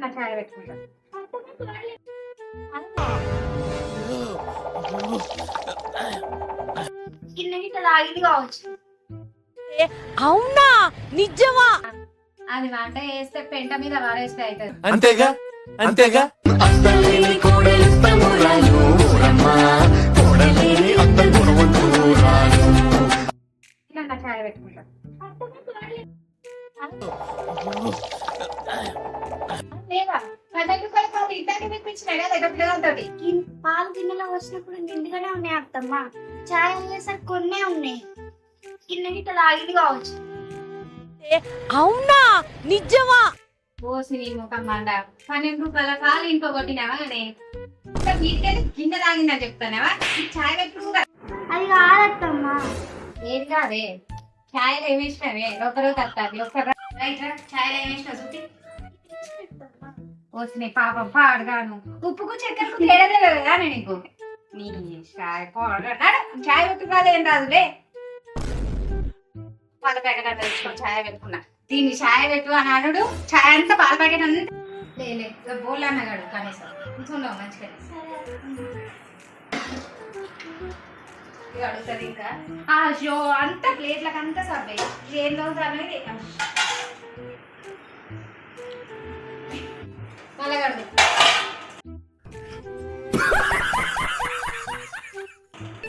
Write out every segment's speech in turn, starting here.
పెట్టుకుంటా గిన్నె గిట్ట తాగింది కావచ్చు అవునా? నిజమా? అది వంట వేస్తే పెంట మీద వారేస్తే అవుతుంది. అంతేగా? అంతేగా? చాయ్ పెట్టుకుంటా కదా పిల్లలతోటి? పాలు గిన్నెలో వచ్చినప్పుడు నిండుగానే ఉన్నాయి అత్తమ్మ? చాయ్ అయ్యేసరికి కొన్నే ఉన్నాయి. గిన్నె గిట్ట తాగింది కావచ్చు. అవునా? నిజమా? పోసి నీ ముఖం మండ పన్నెండు రూపాయల పాలు ఇంకో కొట్టినావా అనే? వీటికైతే గిన్నె తాగిందని చెప్తానేవా ఈ చాయ్ పెట్టుకుంటా అది కాదత్తమ్మ. ఏం కాదే? ఛాయలు ఏమి ఇష్టమే ఒకరు తట్టాలి ఒకరు రైట్ రా ఛాయలు ఏమి ఇష్టం చూపి. వచ్చినాయి పాపం పాడుగాను. ఉప్పుకు చక్కెరకు తేడా తెలియదు కదా నీకు. నీ చాయ్ పాడు చాయ్ పెట్టుకోవాలి ఏం రాదులే పాల ప్యాకెట్ అంతా తెచ్చుకొని చాయ్ పెట్టుకున్నా. దీన్ని చాయ్ పెట్టు అని అనడు చాయ్ అంతా పాల ప్యాకెట్ అంతా. లేలే బోల్ అన్నగాడు కనీసం. కూర్చుండవు మంచిగా. అడుగుతుంది ఇంకా. ఆ షో అంతా ప్లేట్లకు అంతా సబ్బే ఏందో అనేది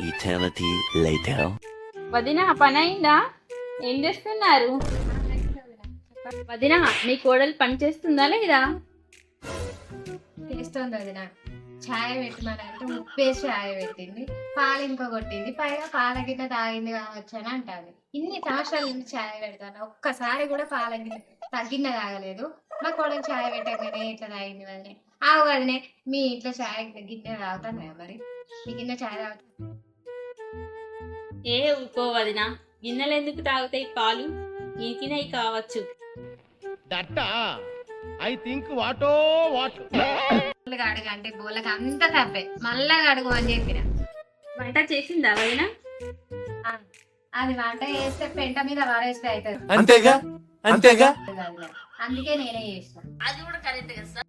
Eternity later. వదిన పని అయిందా ఏం చేస్తున్నారు? వదిన మీ కోడలు పని చేస్తుందా లేదా? చేస్తుంది అది నాకు ఛాయ్ పెట్టమనంటే ఉప్పేసి ఛాయ్ పెట్టింది. పాలు ఇంకో కొట్టింది. పైగా పాల గిన్నె తాగింది కావచ్చు అని అంటాను ఇన్ని సంవత్సరాల నుంచి ఛాయ్ పెడతాను. ఒక్కసారి కూడా పాల గిన్నె తగ్గిన తాగలేదు. మా కొడుకు ఛాయ్ పెట్టగానే ఇట్లా తాగింది వదినే ఆవు వదినే మీ ఇంట్లో ఛాయ్ గిన్నె తాగుతాను కదా మరి? మీ గిన్నె ఛాయ్ తాగుతా ఏ ఊకో వదిన గిన్నెలు ఎందుకు తాగుతాయి పాలు? ఇంకినవి కావచ్చు. దట్ట? ఐ థింక్ వాటో వాట్? బోళ్ళకి అడుగు అంటే బోళ్ళకి అంత తప్పే. మళ్ళా అడుగు అని చెప్పిన. వంట చేసిందా ఆ, అది వంట చేస్తే పెంట మీద వారేస్తే అవుతుంది అంతేగా? అంతేగా? అందుకే నేనే చేస్తాను